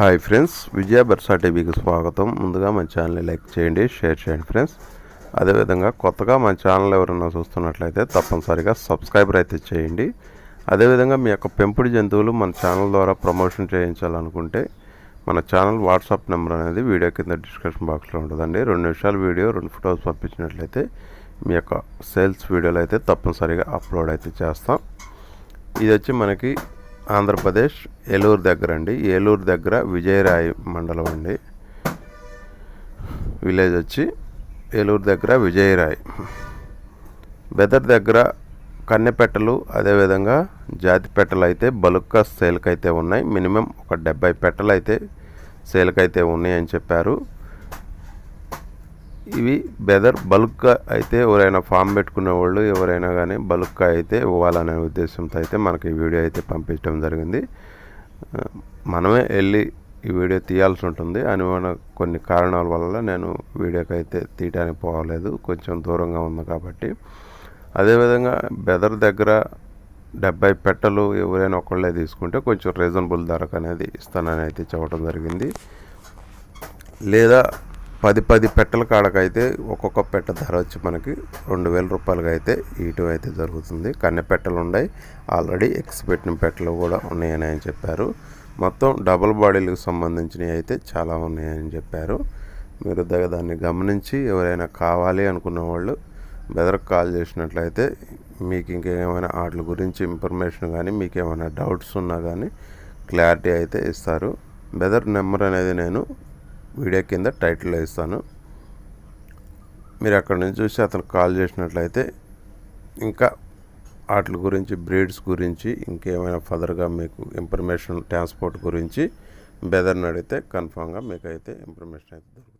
Hi friends విజయ బర్సా టీవీకి స్వాగతం. ముందుగా మన ఛానల్ని లైక్ చేయండి షేర్ చేయండి ఫ్రెండ్స్. అదేవిధంగా కొత్తగా మన ఛానల్ ఎవరైనా చూస్తున్నట్లయితే తప్పనిసరిగా సబ్స్క్రైబర్ అయితే చేయండి. అదేవిధంగా మీ యొక్క పెంపుడు జంతువులు మన ఛానల్ ద్వారా ప్రమోషన్ చేయించాలనుకుంటే మన ఛానల్ వాట్సాప్ నెంబర్ అనేది వీడియో కింద డిస్క్రిప్షన్ బాక్స్లో ఉంటుందండి. రెండు నిమిషాల వీడియో రెండు ఫొటోస్ పంపించినట్లయితే మీ యొక్క సేల్స్ వీడియోలు అయితే తప్పనిసరిగా అప్లోడ్ అయితే చేస్తాం. ఇది వచ్చి మనకి ఆంధ్రప్రదేశ్ ఏలూరు దగ్గర అండి ఏలూరు దగ్గర విజయరాయ్ మండలం అండి. విలేజ్ వచ్చి ఏలూరు దగ్గర విజయరాయ్. బెదర్ దగ్గర కన్నెపెట్టలు అదేవిధంగా జాతి పెట్టలు అయితే బలుక్క సేల్కి అయితే ఉన్నాయి. మినిమం ఒక డెబ్బై పెట్టలు అయితే సేల్కి అయితే ఉన్నాయని చెప్పారు. ఇవి బెదర్ బల్క్గా అయితే ఎవరైనా ఫామ్ పెట్టుకునే వాళ్ళు ఎవరైనా కానీ బల్క్గా అయితే ఇవ్వాలనే ఉద్దేశంతో అయితే మనకి ఈ వీడియో అయితే పంపించడం జరిగింది. మనమే వెళ్ళి ఈ వీడియో తీయాల్సి ఉంటుంది. అని కొన్ని కారణాల వల్ల నేను వీడియోకి అయితే తీయడానికి పోవలేదు. కొంచెం దూరంగా ఉంది కాబట్టి. అదేవిధంగా బెదర్ దగ్గర డెబ్బై పెట్టలు ఎవరైనా ఒకళ్ళే తీసుకుంటే కొంచెం రీజనబుల్ ధరకు అనేది ఇస్తానని అయితే చెప్పడం జరిగింది. లేదా పది పది పెట్టల కాడకైతే ఒక్కొక్క పెట్ట ధర వచ్చి మనకి రెండు వేల రూపాయలకి అయితే ఇటు అయితే జరుగుతుంది. కన్నె పెట్టలు ఉన్నాయి. ఆల్రెడీ ఎక్స్ పెట్టిన పెట్టలు కూడా ఉన్నాయని ఆయన చెప్పారు. మొత్తం డబుల్ బాడీలకు సంబంధించినవి అయితే చాలా ఉన్నాయని చెప్పారు. మీరు దాన్ని గమనించి ఎవరైనా కావాలి అనుకున్న వాళ్ళు బెదర్కి కాల్ చేసినట్లయితే మీకు ఇంకేమైనా వాటి గురించి ఇన్ఫర్మేషన్ కానీ మీకు ఏమైనా డౌట్స్ ఉన్నా కానీ క్లారిటీ అయితే ఇస్తారు. బెదర్ నెంబర్ అనేది నేను వీడియో కింద టైటిల్లో ఇస్తాను. మీరు అక్కడ నుంచి చూసి అతను కాల్ చేసినట్లయితే ఇంకా వాటి గురించి బ్రీడ్స్ గురించి ఇంకేమైనా ఫర్దర్గా మీకు ఇన్ఫర్మేషన్ ట్రాన్స్పోర్ట్ గురించి బెదర్ని అడిగితే కన్ఫామ్గా మీకు అయితే ఇన్ఫర్మేషన్ అయితే దొరుకుతుంది.